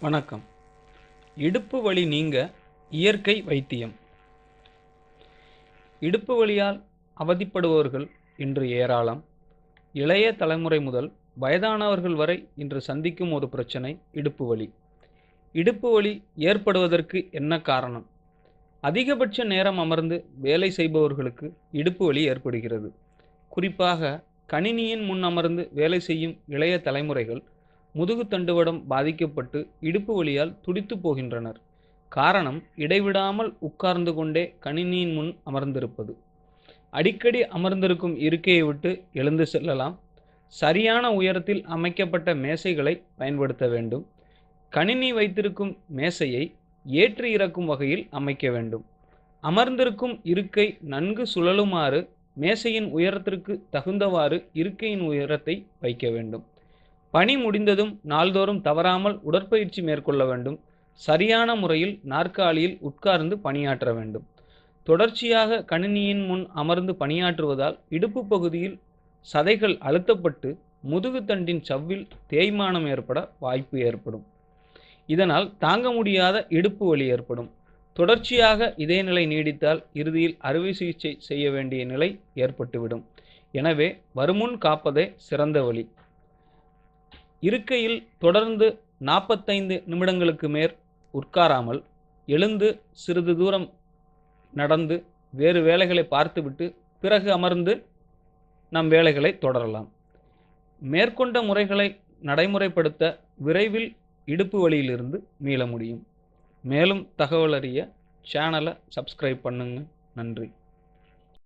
வணக்கம். இடுப்பு வலி நீங்க இயற்கை வைத்தியம். இடுப்பு வலியால் அவதிப்படுபவர்கள் இன்று ஏராளம். இளைய தலைமுறை முதல் வயதானவர்கள் வரை இன்று சந்திக்கும் ஒரு பிரச்சனை இடுப்பு வலி. இடுப்பு வலி ஏற்படுவதற்கு என்ன காரணம்? அதிகபட்ச நேரம் அமர்ந்து வேலை செய்பவர்களுக்கு இடுப்பு வலி ஏற்படுகிறது. குறிப்பாக கணினியின் முன் அமர்ந்து வேலை செய்யும் இளைய தலைமுறைகள் முதுகு தண்டுவடம் பாதிக்கப்பட்டு இடுப்பு வலியால் துடித்து போகின்றனர். காரணம் இடைவிடாமல் உட்கார்ந்து கொண்டே கணினியின் முன் அமர்ந்திருப்பது. அடிக்கடி அமர்ந்திருக்கும் இருக்கையை விட்டு எழுந்து செல்லலாம். சரியான உயரத்தில் அமைக்கப்பட்ட மேசைகளை பயன்படுத்த வேண்டும். கணினி வைத்திருக்கும் மேசையை ஏற்றி இறக்கும் வகையில் அமைக்க வேண்டும். அமர்ந்திருக்கும் இருக்கை நன்கு சுழலுமாறு மேசையின் உயரத்திற்கு தகுந்தவாறு இருக்கையின் உயரத்தை வைக்க வேண்டும். பணி முடிந்ததும் நாள்தோறும் தவறாமல் உடற்பயிற்சி மேற்கொள்ள வேண்டும். சரியான முறையில் நாற்காலியில் உட்கார்ந்து பணியாற்ற வேண்டும். தொடர்ச்சியாக கணினியின் முன் அமர்ந்து பணியாற்றுவதால் இடுப்பு பகுதியில் சதைகள் அழுத்தப்பட்டு முதுகு தண்டின் சவ்வில் தேய்மானம் ஏற்பட வாய்ப்பு ஏற்படும். இதனால் தாங்க முடியாத இடுப்பு வலி ஏற்படும். தொடர்ச்சியாக இதே நிலை நீடித்தால் இறுதியில் அறுவை சிகிச்சை செய்ய வேண்டிய நிலை ஏற்பட்டுவிடும். எனவே வருமுன் காப்பதே சிறந்த வழி. இருக்கையில் தொடர்ந்து நாற்பத்தைந்து நிமிடங்களுக்கு மேற் உட்காராமல் எழுந்து சிறிது தூரம் நடந்து வேறு வேலைகளை பார்த்துவிட்டு பிறகு அமர்ந்து நம் வேலைகளை தொடரலாம். மேற்கொண்ட முறைகளை நடைமுறைப்படுத்த விரைவில் இடுப்பு வழியிலிருந்து மீள முடியும். மேலும் தகவல் அறிய சேனலை சப்ஸ்கிரைப் பண்ணுங்கள் நன்றி.